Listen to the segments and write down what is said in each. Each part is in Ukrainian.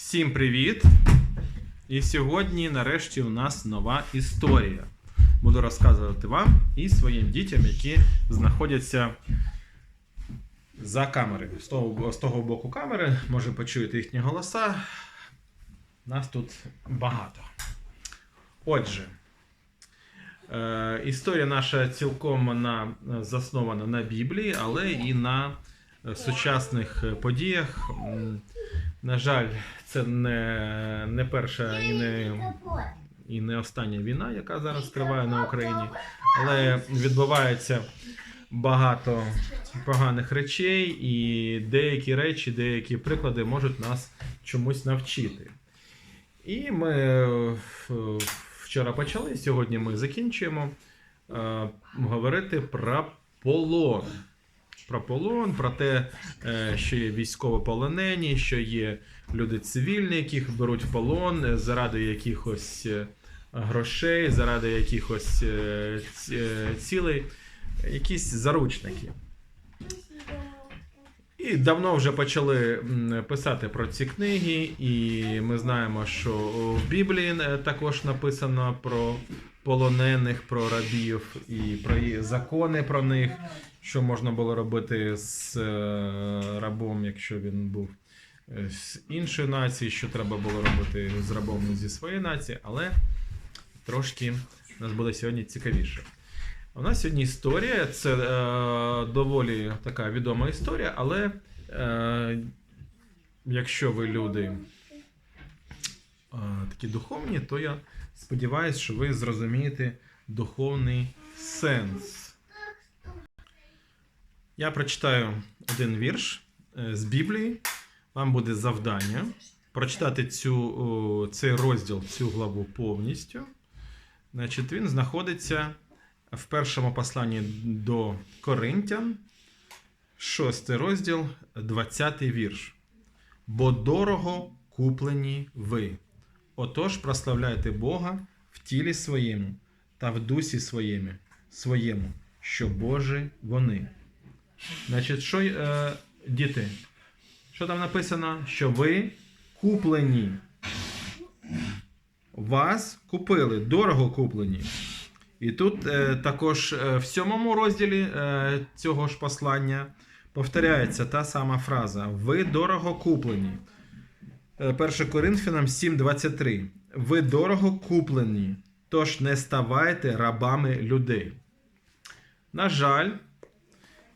Всім привіт! І сьогодні, нарешті, у нас нова історія. Буду розказувати вам і своїм дітям, які знаходяться за камери. З того, з того боку камери, може почуєте їхні голоса. Нас тут багато. Отже, е, історія наша цілком вона заснована на Біблії, але і на сучасних е, подіях. На жаль, це не, не перша і не, і не остання війна, яка зараз триває на Україні, але відбувається багато поганих речей, і деякі речі, деякі приклади можуть нас чомусь навчити. І ми е, вчора почали, сьогодні ми закінчуємо е, говорити про полон. Про полон, про те, е, що є військовополонені, що є люди цивільні, яких беруть в полон е, заради якихось е, грошей, заради якихось ці- цілей, якісь заручники. І давно вже почали писати про ці книги, і ми знаємо, що в Біблії також написано про полонених, про рабів і про закони про них, що можна було робити з е, рабом, якщо він був е, з іншої нації, що треба було робити з рабом зі своєї нації, але трошки у нас буде сьогодні цікавіше. У нас сьогодні історія, це е, доволі така відома історія, але е, якщо ви люди е, такі духовні, то я сподіваюся, що ви зрозумієте духовний сенс. Я прочитаю один вірш е, з Біблії. Вам буде завдання прочитати цю, цей розділ, цю главу повністю. Значить, він знаходиться в першому посланні до Коринтян, 6 розділ, 20 вірш. Бо дорого куплені ви. Отож прославляйте Бога в тілі своєму та в дусі своєму, своєму, що Божі вони. Значить, що, е, діти, що там написано? Що ви куплені. Вас купили, дорого куплені. І тут е, також е, в сьомому розділі е, цього ж послання повторяється та сама фраза: Ви дорого куплені. Е, 1 Коринфянам 7:23. Ви дорого куплені, тож не ставайте рабами людей. На жаль,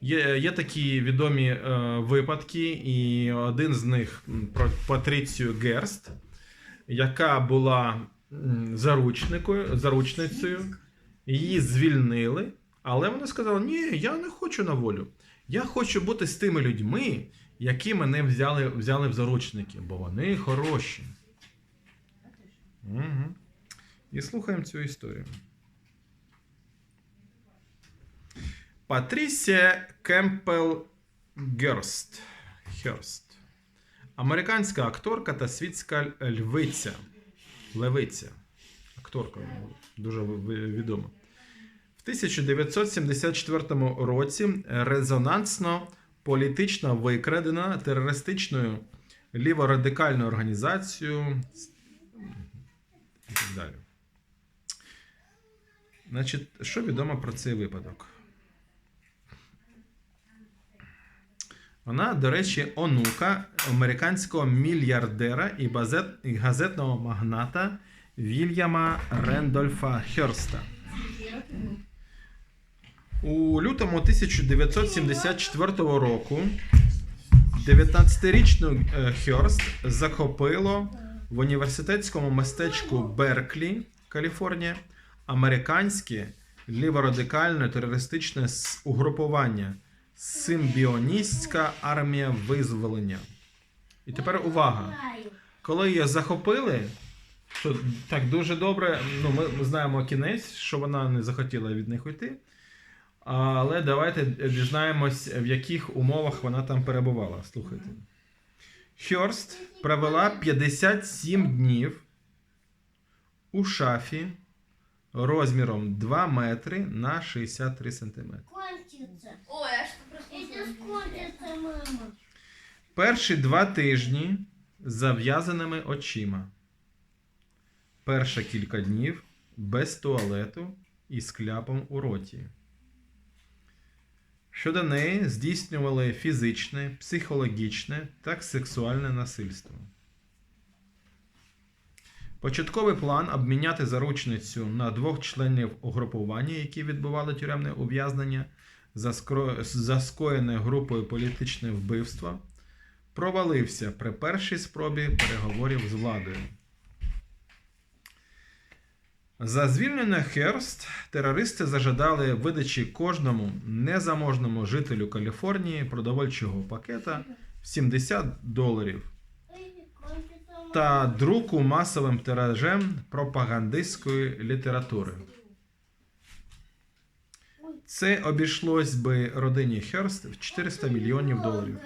є, є такі відомі е, випадки, і один з них про Патріцію Герст, яка була заручникою, заручницею. Її звільнили, але вона сказала: Ні, я не хочу на волю. Я хочу бути з тими людьми, які мене взяли, взяли в заручники, бо вони хороші. Угу. І слухаємо цю історію. Патрісія Кемпел Герст. Американська акторка та світська львиця. Левиця. Акторка дуже відома. В 1974 році резонансно політично викрадена терористичною ліворадикальною організацією і так далі. Значить, що відомо про цей випадок? Вона, до речі, онука американського мільярдера і, газетного магната Вільяма Рендольфа Херста. У лютому 1974 року 19-річну е, Херст захопило в університетському містечку Берклі, Каліфорнія, американське ліворадикальне терористичне угрупування Симбіоністська армія визволення. І тепер увага. Коли її захопили, то так дуже добре. Ну, ми, ми знаємо кінець, що вона не захотіла від них уйти. Але давайте дізнаємось, в яких умовах вона там перебувала. Слухайте. Хьорст провела 57 днів у шафі розміром 2 метри на 63 сантиметри. Ой, Перші два тижні з зав'язаними очима. Перша кілька днів без туалету і з кляпом у роті. Щодо неї здійснювали фізичне, психологічне та сексуальне насильство. Початковий план обміняти заручницю на двох членів угрупування, які відбували тюремне ув'язнення за, скоєне групою політичне вбивство, провалився при першій спробі переговорів з владою. За звільнення Херст терористи зажадали видачі кожному незаможному жителю Каліфорнії продовольчого пакета в 70 доларів та друку масовим тиражем пропагандистської літератури. Це обійшлось би родині Херст в 400 мільйонів доларів.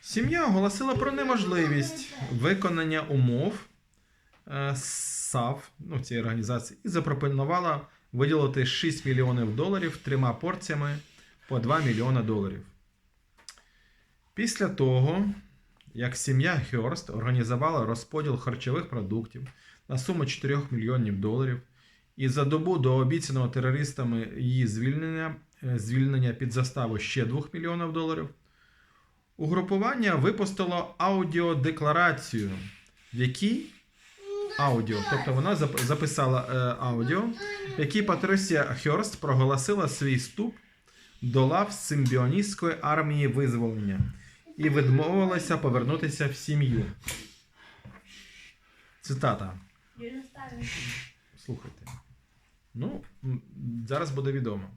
Сім'я оголосила про неможливість виконання умов е, САВ ну, цієї організації і запропонувала виділити 6 мільйонів доларів трьома порціями по 2 мільйона доларів. Після того, як сім'я Хьорст організувала розподіл харчових продуктів на суму 4 мільйонів доларів, і за добу до обіцяного терористами її звільнення, е, звільнення під заставу ще 2 мільйонів доларів, угрупування випустило аудіодекларацію, в якій аудіо, тобто вона записала е, аудіо, в якій Патрисія Хьорст проголосила свій вступ до лав симбіоністської армії визволення і відмовилася повернутися в сім'ю. Цитата. Слухайте. Ну, зараз буде відомо.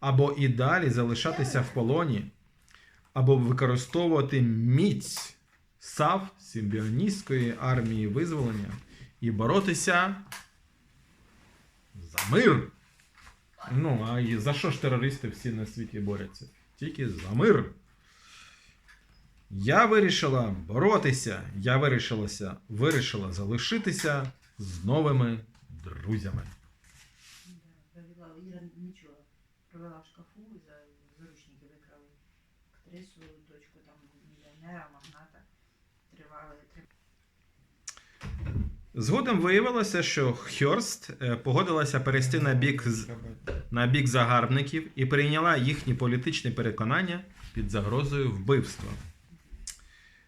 Або і далі залишатися в полоні, або використовувати міць САВ симбіоністської армії визволення і боротися за мир. Ну, а за що ж терористи всі на світі борються? Тільки за мир. Я вирішила боротися. Я вирішилася, вирішила залишитися з новими друзями. Провела в шкафу і за заручники викрали актрису, дочку там мільйонера, магната. Тривали три Згодом виявилося, що Хьорст е, погодилася перейти на бік, з- на бік загарбників і прийняла їхні політичні переконання під загрозою вбивства.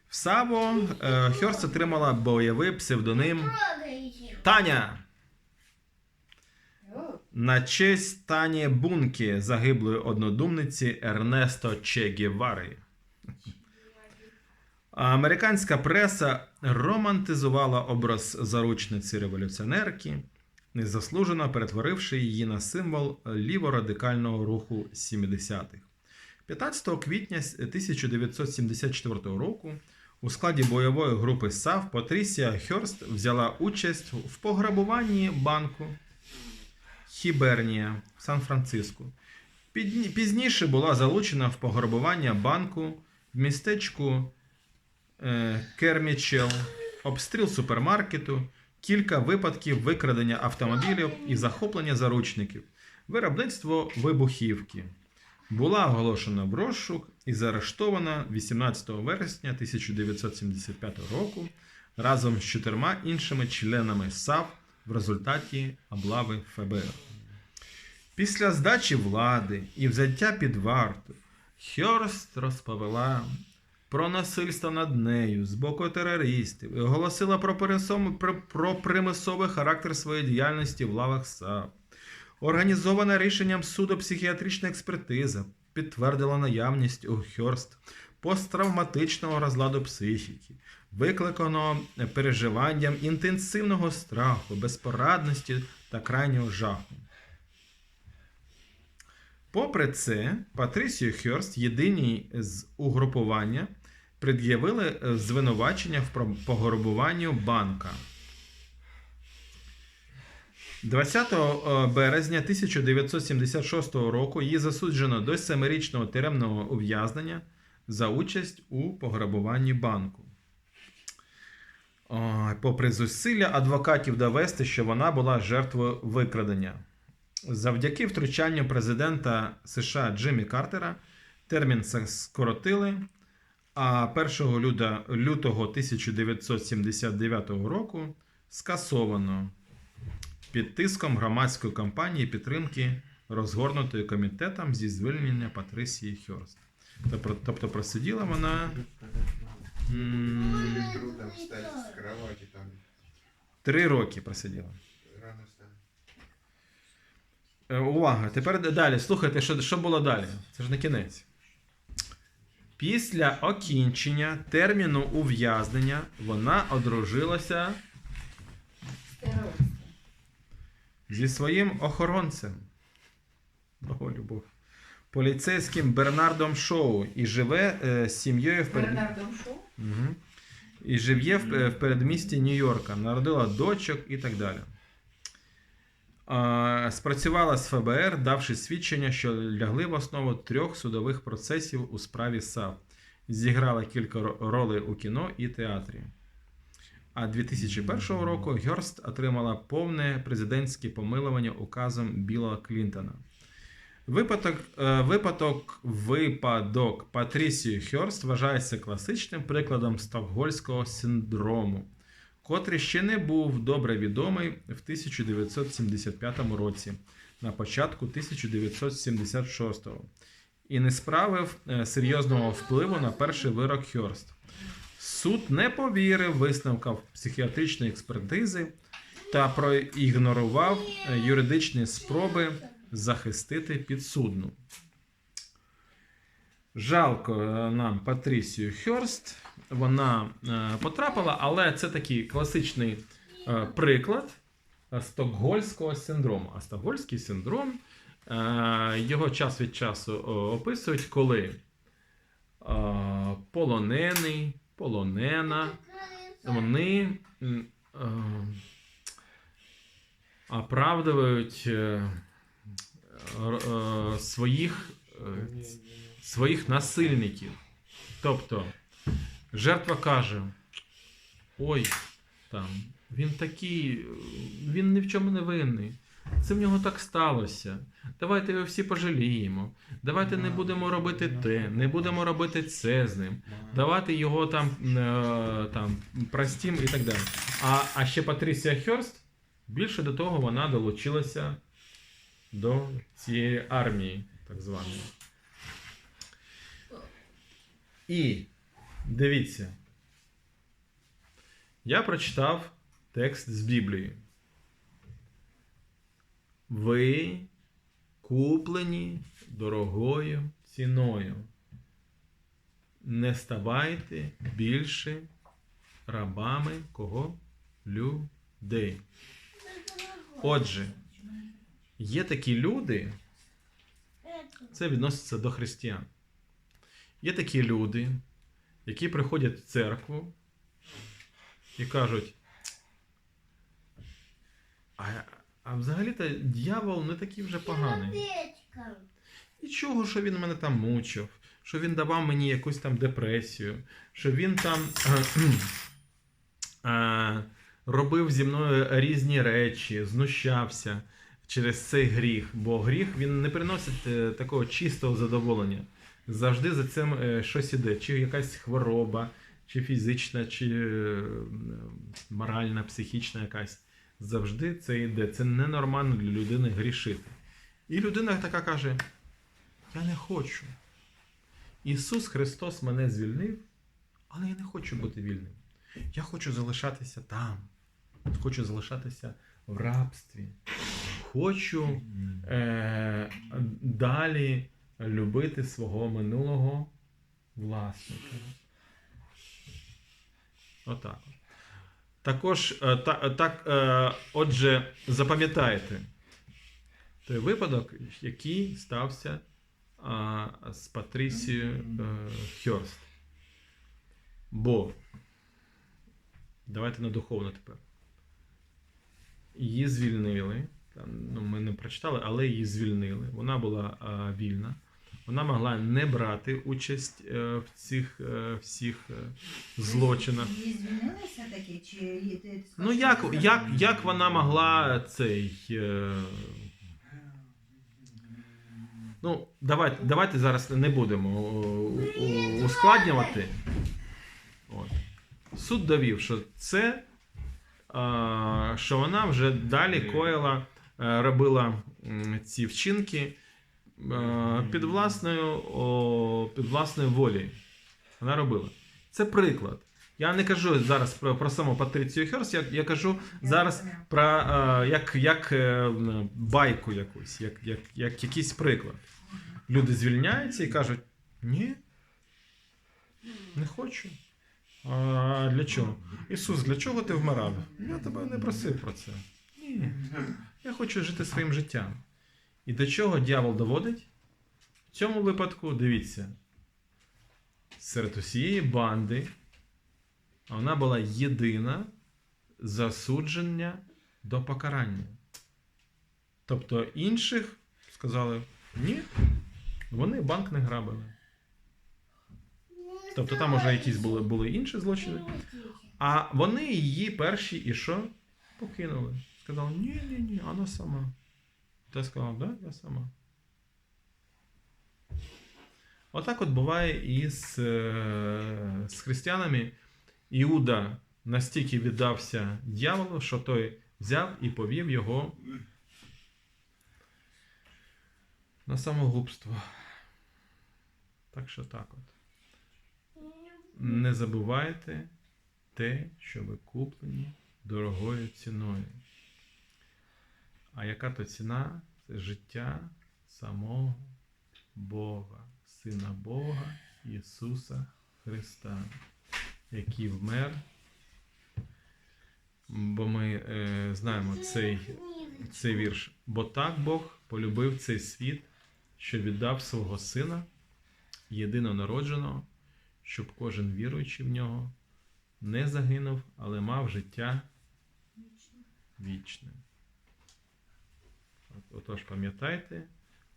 В САВО е, Хьорст отримала бойовий псевдоним Таня на честь Тані Бунки, загиблої однодумниці Ернесто Че Гевари. Американська преса романтизувала образ заручниці революціонерки, незаслужено перетворивши її на символ ліворадикального руху 70-х. 15 квітня 1974 року у складі бойової групи САВ Патрісія Хьорст взяла участь в пограбуванні банку Хібернія в Сан-Франциско. Пізніше була залучена в пограбування банку в містечку е, Кермічел, обстріл супермаркету, кілька випадків викрадення автомобілів і захоплення заручників, виробництво вибухівки. Була оголошена в розшук і заарештована 18 вересня 1975 року разом з чотирма іншими членами САВ в результаті облави ФБР. Після здачі влади і взяття під варту Хьорст розповіла про насильство над нею з боку терористів і оголосила про, пересом- про, про примусовий характер своєї діяльності в лавах САП. Організована рішенням суду психіатрична експертиза підтвердила наявність у Хьорст посттравматичного розладу психіки, викликаного переживанням інтенсивного страху, безпорадності та крайнього жаху. Попри це, Патрісію Хьорст, єдиній з угрупування, пред'явили е, звинувачення в пограбуванню банка. 20 е, березня 1976 року її засуджено до 7-річного тюремного ув'язнення за участь у пограбуванні банку. Попри зусилля адвокатів довести, що вона була жертвою викрадення. Завдяки втручанню президента США Джиммі Картера термін це скоротили, А 1 люда- лютого 1979 року скасовано під тиском громадської кампанії підтримки розгорнутої комітетом зі звільнення Патрисії Хьорст. Тобто, просиділа вона три роки просиділа. Е, Увага! Тепер далі. Слухайте, що, що було далі? Це ж не кінець. Після окінчення терміну ув'язнення вона одружилася зі своїм охоронцем. О, любов. Поліцейським Бернардом Шоу і живе е, з сім'єю в перед... Бернардом Шоу? Угу. І живе в, е, в передмісті Нью-Йорка, народила дочок і так далі. Спрацювала з ФБР, давши свідчення, що лягли в основу трьох судових процесів у справі САП. Зіграла кілька ро- ролей у кіно і театрі. А 2001 року Герст отримала повне президентське помилування указом Біла Клінтона. Випадок, е, випадок, випадок Патрісії Хьорст вважається класичним прикладом стокгольського синдрому, котрий ще не був добре відомий в 1975 році, на початку 1976 і не справив е, серйозного впливу на перший вирок Хьорст. Суд не повірив висновкам психіатричної експертизи та проігнорував е, юридичні спроби захистити підсудну. Жалко е, нам Патрісію Хьорст. Вона е, потрапила, але це такий класичний е, приклад стокгольського синдрому. А стокгольський синдром його час від часу описують, коли полонений, полонена, вони оправдують своїх, своїх насильників. Тобто, жертва каже: Ой, там, він такий, він ні в чому не винний. Це в нього так сталося. Давайте його всі пожаліємо. Давайте не будемо робити те, не будемо робити це з ним. Давати його там, е, там простім і так далі. А, а ще Патрісія Хьорст, більше до того, вона долучилася до цієї армії, так званої. І дивіться. Я прочитав текст з Біблії. Ви куплені дорогою ціною. Не ставайте більше рабами кого? Людей. Отже, є такі люди, це відноситься до християн. Є такі люди, які приходять в церкву і кажуть, а, а взагалі-то дьявол не такий вже поганий. Нічого, що він мене там мучив, що він давав мені якусь там депресію, що він там е, робив зі мною різні речі, знущався через цей гріх. Бо гріх він не приносить е, такого чистого задоволення. Завжди за цим е, щось іде, чи якась хвороба, чи фізична, чи е, моральна, психічна якась. Завжди це йде. Це ненормально для людини грішити. І людина така каже: Я не хочу. Ісус Христос мене звільнив, але я не хочу бути вільним. Я хочу залишатися там. Хочу залишатися в рабстві. Хочу е, далі любити свого минулого власника. Отак. Також, е, та, так, е, отже, запам'ятайте той випадок, який стався з Патрісією е, Хьорст. Бо, давайте на духовно тепер. Її звільнили. Ну, ми не прочитали, але її звільнили. Вона була вільна. Вона могла не брати участь е, в цих е, всіх е, злочинах. Її звільнилися такі, чи Ну як, як, як вона могла цей. Е... Ну, давайте, давайте зараз не будемо ускладнювати. От. Суд довів, що це, що вона вже далі коїла, робила ці вчинки під власною, о, під власною волею. Вона робила. Це приклад. Я не кажу зараз про, про саму Патрицію Херс, я, я кажу зараз про е, як, як е, байку якусь, як, як, як якийсь приклад. Люди звільняються і кажуть: ні, не хочу. А для чого? Ісус, для чого ти вмирав? Я тебе не просив про це. Ні. Я хочу жити своїм життям. І до чого дьявол доводить? В цьому випадку, дивіться, серед усієї банди вона була єдина засудження до покарання. Тобто інших сказали, ні, вони банк не грабили. Тобто там вже якісь були, були інші злочини. А вони її перші і що? Покинули. Сказали, ні, ні, ні, вона сама. Та сказала, да, я сама. Отак от буває і з, е, з християнами. Іуда настільки віддався дьяволу, що той взяв і повів його на самогубство. Так що так от. Не забувайте те, що ви куплені дорогою ціною. А яка то ціна? Це життя самого Бога, Сина Бога Ісуса Христа, який вмер. Бо ми е, знаємо цей, цей вірш. Бо так Бог полюбив цей світ, що віддав свого Сина, єдинонародженого, щоб кожен віруючий в нього не загинув, але мав життя вічне. От- Отож, пам'ятайте,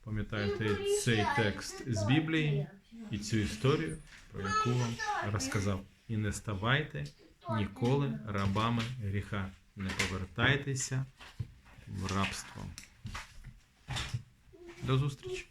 пам'ятайте цей текст з Біблії і цю історію, про яку вам розказав. І не ставайте ніколи рабами гріха. Не повертайтеся в рабство. До зустрічі!